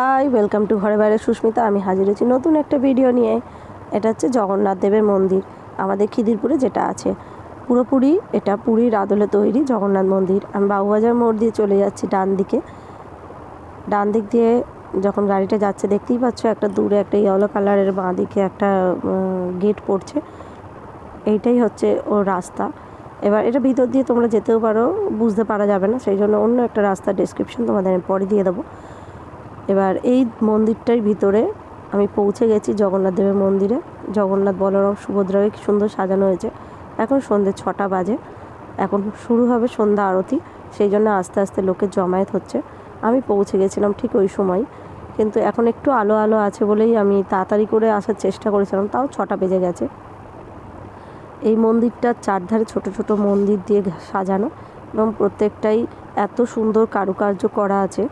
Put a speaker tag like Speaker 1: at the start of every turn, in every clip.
Speaker 1: Hi welcome to ঘরে বাইরে সুস্মিতা। আমি হাজির হয়েছি নতুন একটা ভিডিও নিয়ে। এটা হচ্ছে জগন্নাথ দেবের মন্দির, আমাদের খিদিরপুরে যেটা আছে। পুরোপুরি এটা পুরীর আদলে তৈরি জগন্নাথ মন্দির। আমি বাবুবাজার মোড় দিয়ে চলে যাচ্ছি ডান দিকে। ডান দিক দিয়ে যখন গাড়িটা যাচ্ছে, দেখতেই পাচ্ছ একটা দূরে একটা ইয়েলো কালারের বাঁ দিকে একটা গেট পড়ছে। এইটাই হচ্ছে ওর রাস্তা। এবার এটা ভিতর দিয়ে তোমরা যেতেও পারো, বুঝতে পারা যাবে না। সেই জন্য অন্য একটা রাস্তার ডেসক্রিপশন তোমাদের আমি পরে দিয়ে দেবো। এবার এই মন্দিরটার ভিতরে আমি পৌঁছে গেছি জগন্নাথ দেবের মন্দিরে। জগন্নাথ বলরাম সুভদ্রাকে কি সুন্দর সাজানো হয়েছে। এখন সন্ধ্যে ছটা বাজে। এখন শুরু হবে সন্ধ্যা আরতি, সেই জন্য আস্তে আস্তে লোকে জমায়েত হচ্ছে। আমি পৌঁছে গেছিলাম ঠিক ওই সময়। কিন্তু এখন একটু আলো আলো আছে বলেই আমি তাড়াতাড়ি করে আসার চেষ্টা করেছিলাম, তাও ছটা বেজে গেছে। এই মন্দিরটার চারধারে ছোট ছোট মন্দির দিয়ে সাজানো এবং প্রত্যেকটাই এত সুন্দর কারুকার্য করা আছে।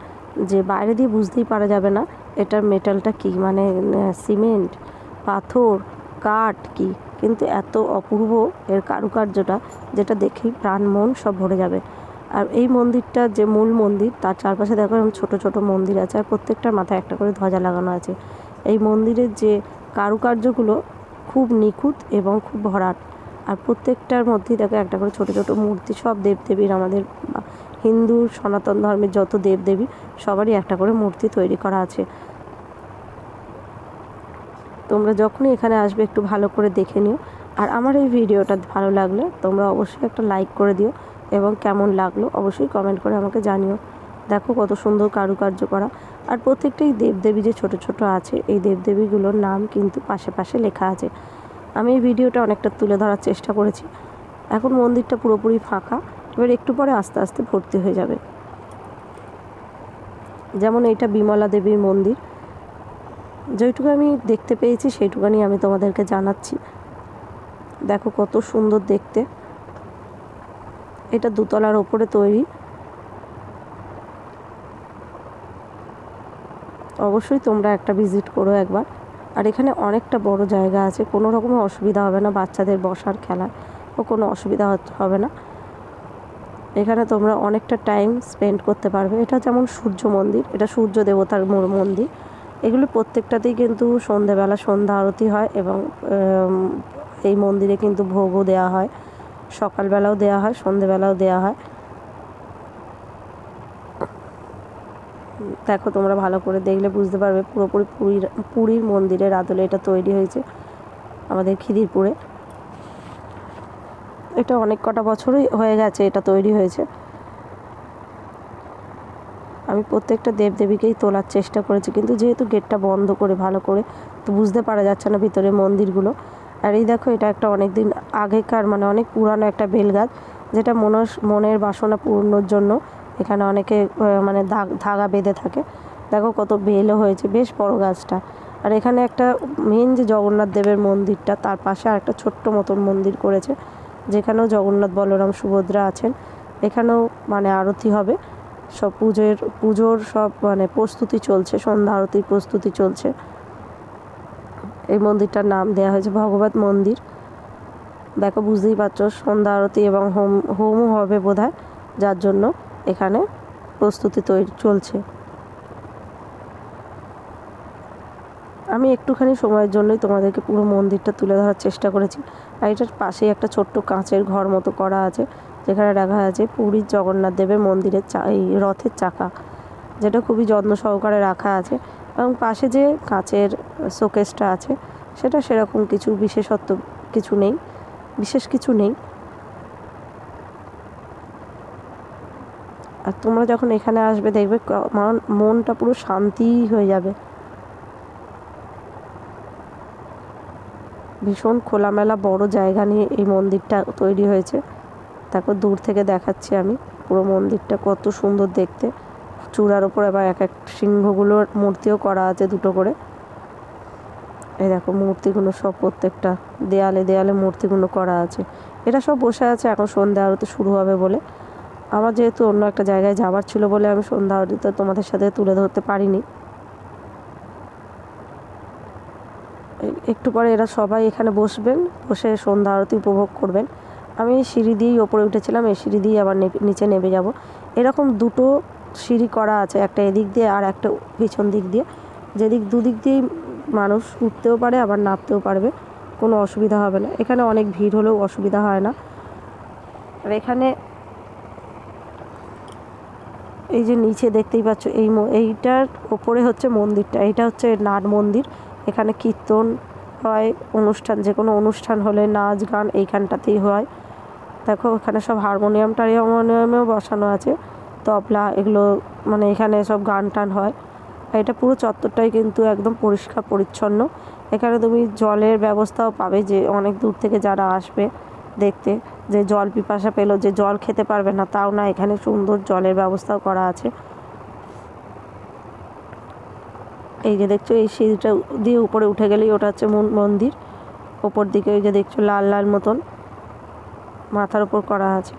Speaker 1: যে বাইরে দিয়ে বুঝতেই পারা যাবে না, এটার মেটালটা কি? মানে সিমেন্ট, পাথর, কাঠ কি? কিন্তু এত অপূর্ব এর কারুকার্যটা, যেটা দেখেই প্রাণ মন সব ভরে যাবে। আর এই মন্দিরটা যে মূল মন্দির, তার চারপাশে দেখো এরকম ছোটো ছোটো মন্দির আছে, আর প্রত্যেকটার মাথায় একটা করে ধ্বজা লাগানো আছে। এই মন্দিরের যে কারুকার্যগুলো খুব নিখুঁত এবং খুব ভরাট। আর প্রত্যেকটার মধ্যেই দেখো একটা করে ছোটো ছোটো মূর্তি, সব দেবদেবীর আমাদের হিন্দু, সনাতন ধর্মের যত দেবদেবী, সবারই একটা করে মূর্তি তৈরি করা আছে। তোমরা যখনই এখানে আসবে একটু ভালো করে দেখে নিও। আর আমার এই ভিডিওটা ভালো লাগলে তোমরা অবশ্যই একটা লাইক করে দিও এবং কেমন লাগল অবশ্যই কমেন্ট করে আমাকে জানিও। দেখো কত সুন্দর কারুকার্য করা। আর প্রত্যেকটাই দেবদেবী যে ছোট ছোট আছে, এই দেবদেবীগুলোর নাম কিন্তু পাশে পাশে লেখা আছে। আমি এই ভিডিওটা অনেকটা তুলে ধরার চেষ্টা করেছি। এখন মন্দিরটা পুরোপুরি ফাঁকা। এবার একটু পরে আস্তে আস্তে ভর্তি হয়ে যাবে। যেমন এইটা বিমলা দেবীর মন্দির। যেটুকু আমি দেখতে পেয়েছি, সেইটুকানি আমি তোমাদেরকে জানাচ্ছি। দেখো কত সুন্দর দেখতে। এটা দুতলার ওপরে তৈরি। অবশ্যই তোমরা একটা ভিজিট করো একবার। আর এখানে অনেকটা বড় জায়গা আছে, কোনো রকমের অসুবিধা হবে না বাচ্চাদের বসার খেলার ও কোনো অসুবিধা হবে না। এখানে তোমরা অনেকটা টাইম স্পেন্ড করতে পারবে। এটা যেমন সূর্য মন্দির, এটা সূর্য দেবতার মন্দির। এগুলো প্রত্যেকটাতেই কিন্তু সন্ধেবেলা সন্ধ্যা আরতি হয় এবং এই মন্দিরে কিন্তু ভোগও দেওয়া হয়, সকালবেলাও দেওয়া হয়, সন্ধেবেলাও দেওয়া হয়। দেখো তোমরা ভালো করে দেখলে বুঝতে পারবে, পুরোপুরি পুরীর পুরীর মন্দিরের আদলে এটা তৈরি হয়েছে আমাদের খিদিরপুরে। এটা অনেক কটা বছরই হয়ে গেছে এটা তৈরি হয়েছে। আমি প্রত্যেকটা দেবদেবীকেই তোলার চেষ্টা করেছি, কিন্তু যেহেতু গেটটা বন্ধ করে, ভালো করে, তো বুঝতে পারা যাচ্ছে না ভিতরে মন্দিরগুলো। আর এই দেখো, এটা একটা অনেক দিন আগেকার মানে অনেক পুরানো একটা বেলগাছ, যেটা মনের মনের বাসনা পূর্ণর জন্য এখানে অনেকে মানে ধাগা বেঁধে থাকে। দেখো কত বেলও হয়েছে, বেশ বড় গাছটা। আর এখানে একটা মেন যে জগন্নাথ দেবের মন্দিরটা, তার পাশে আর একটা ছোট্ট মতন মন্দির করেছে, যেখানেও জগন্নাথ বলরাম সুভদ্রা আছেন। এখানেও মানে আরতি হবে। সব পুজোর পুজোর সব মানে প্রস্তুতি চলছে, সন্ধ্যা আরতির প্রস্তুতি চলছে। এই মন্দিরটার নাম দেওয়া হয়েছে ভগবত মন্দির। দেখো, বুঝতেই পারছ, সন্ধ্যা আরতি এবং হোম, হোমও হবে বোধ যার জন্য। এখানে প্রস্তুতি তৈরি চলছে। আমি একটুখানি সময়ের জন্যই তোমাদেরকে পুরো মন্দিরটা তুলে ধরার চেষ্টা করেছি। আর এটার পাশেই একটা ছোট্ট কাঁচের ঘর মতো করা আছে, যেখানে দেখা আছে পুরীর জগন্নাথ দেবের মন্দিরের চা, এই রথের চাকা, যেটা খুবই যত্ন সহকারে রাখা আছে। এবং পাশে যে কাঁচের শোকেসটা আছে, সেটা সেরকম কিছু বিশেষত্ব কিছু নেই, বিশেষ কিছু নেই। আর তোমরা যখন এখানে আসবে দেখবে মনটা পুরো শান্তি হয়ে যাবে। ভীষণ খোলামেলা বড় জায়গা নিয়ে এই মন্দিরটা তৈরি হয়েছে। তারপর দূর থেকে দেখাচ্ছি আমি পুরো মন্দিরটা কত সুন্দর দেখতে। চূড়ার ওপর আবার এক এক সিংহগুলোর মূর্তিও করা আছে দুটো করে। এই দেখো মূর্তিগুলো সব প্রত্যেকটা দেয়ালে দেয়ালে মূর্তিগুলো করা আছে। এটা সব বসে আছে, এখন সন্ধ্যা আরতি শুরু হবে বলে। আমার যেহেতু অন্য একটা জায়গায় যাবার ছিল বলে আমি সন্ধ্যা আরতিতে তোমাদের সাথে তুলে ধরতে পারিনি। একটু পরে এরা সবাই এখানে বসবেন, বসে সন্ধ্যা আরতি উপভোগ করবেন। আমি সিঁড়ি দিয়েই ওপরে উঠেছিলাম, এই সিঁড়ি দিয়েই আবার নিচে নেমে যাব। এরকম দুটো সিঁড়ি করা আছে, একটা এদিক দিয়ে আর একটা পিছন দিক দিয়ে। যেদিক দুদিক দিয়েই মানুষ উঠতেও পারে, আবার নামতেও পারবে, কোনো অসুবিধা হবে না। এখানে অনেক ভিড় হলেও অসুবিধা হয় না। আর এখানে এই যে নিচে দেখতেই পাচ্ছ, এই এইটার ওপরে হচ্ছে মন্দিরটা। এটা হচ্ছে নাট মন্দির। এখানে কীর্তন হয়, অনুষ্ঠান যে কোনো অনুষ্ঠান হলে নাচ, গান এইখানটাতেই হয়। দেখো, এখানে সব হারমোনিয়াম টারমোনিয়ামেও বসানো আছে। তবলা, এগুলো মানে এখানে সব গান টান হয়। এটা পুরো চত্বরটাই কিন্তু একদম পরিষ্কার, পরিচ্ছন্ন। এখানে তুমি জলের ব্যবস্থাও পাবে যে অনেক দূর থেকে যারা আসবে দেখতে। যে জল পিপাসা পেল, যে জল খেতে পারবে না, তাও না এখানে সুন্দর জলের ব্যবস্থাও করা আছে। এই যে দেখছ, এই সিঁড়িটা দিয়ে উপরে উঠে গেলেই ওটা হচ্ছে মন- মন্দির। ওপর দিকে ওই যে দেখছ, লাল লাল মতন মাথার উপর করা আছে।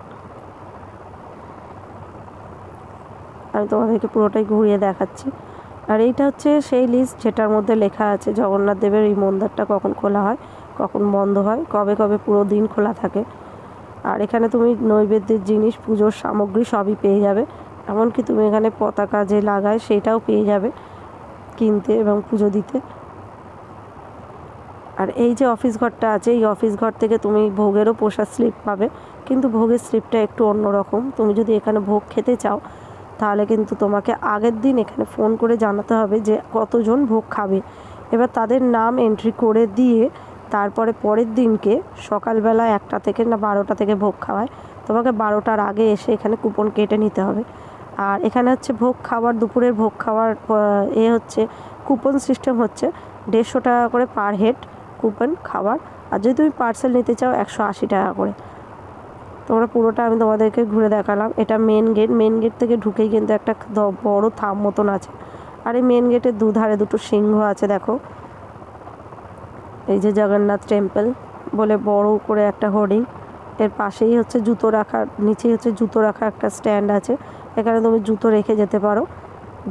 Speaker 1: আমি তোমাদেরকে পুরোটাই ঘুরিয়ে দেখাচ্ছি। আর এইটা হচ্ছে সেই লিস্ট যেটার মধ্যে লেখা আছে, জগন্নাথ দেবের এই মন্দিরটা কখন খোলা হয়, কখন বন্ধ হয়, কবে কবে পুরো দিন খোলা থাকে। আর এখানে তুমি নৈবেদ্যের জিনিস, পুজোর সামগ্রী সবই পেয়ে যাবে। এমনকি তুমি এখানে পতাকা যে লাগায় সেটাও পেয়ে যাবে কিনতে এবং পুজো দিতে। আর এই যে অফিস ঘরটা আছে, এই অফিস ঘর থেকে তুমি ভোগেরও পোষার স্লিপ পাবে। কিন্তু ভোগের স্লিপটা একটু অন্যরকম। তুমি যদি এখানে ভোগ খেতে চাও, তাহলে কিন্তু তোমাকে আগের দিন এখানে ফোন করে জানাতে হবে যে কতজন ভোগ খাবে। এবার তাদের নাম এন্ট্রি করে দিয়ে তারপরে পরের দিনকে সকালবেলা একটা থেকে না বারোটা থেকে ভোগ খাওয়ায়। তোমাকে বারোটার আগে এসে এখানে কুপন কেটে নিতে হবে। আর এখানে হচ্ছে ভোগ খাওয়ার, দুপুরের ভোগ খাওয়ার এ হচ্ছে কুপন সিস্টেম হচ্ছে দেড়শো টাকা করে পার হেড কুপন খাবার আর যদি তুমি পার্সেল নিতে চাও একশো আশি টাকা করে। তোমরা পুরোটা আমি তোমাদেরকে ঘুরে দেখালাম। এটা মেন গেট। মেন গেট থেকে ঢুকেই কিন্তু একটা বড় থাম মতন আছে। আর এই মেন গেটের দুধারে দুটো সিংহ আছে, দেখো। এই যে জগন্নাথ টেম্পল বলে বড় করে একটা হোর্ডিং। এর পাশেই হচ্ছে জুতো রাখার, নিচেই হচ্ছে জুতো রাখার একটা স্ট্যান্ড আছে। এখানে তুমি জুতো রেখে যেতে পারো।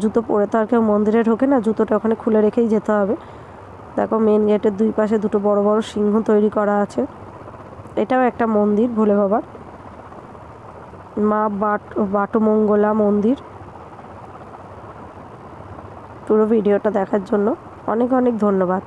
Speaker 1: জুতো পরে তো আর কেউ মন্দিরে ঢোকে না, জুতোটা ওখানে খুলে রেখেই যেতে হবে। দেখো মেন গেটের দুই পাশে দুটো বড় বড় সিংহ তৈরি করা আছে। এটাও একটা মন্দির, ভোলে বাবার মা বাট, বাটমঙ্গলা মন্দির। পুরো ভিডিওটা দেখার জন্য অনেক অনেক ধন্যবাদ।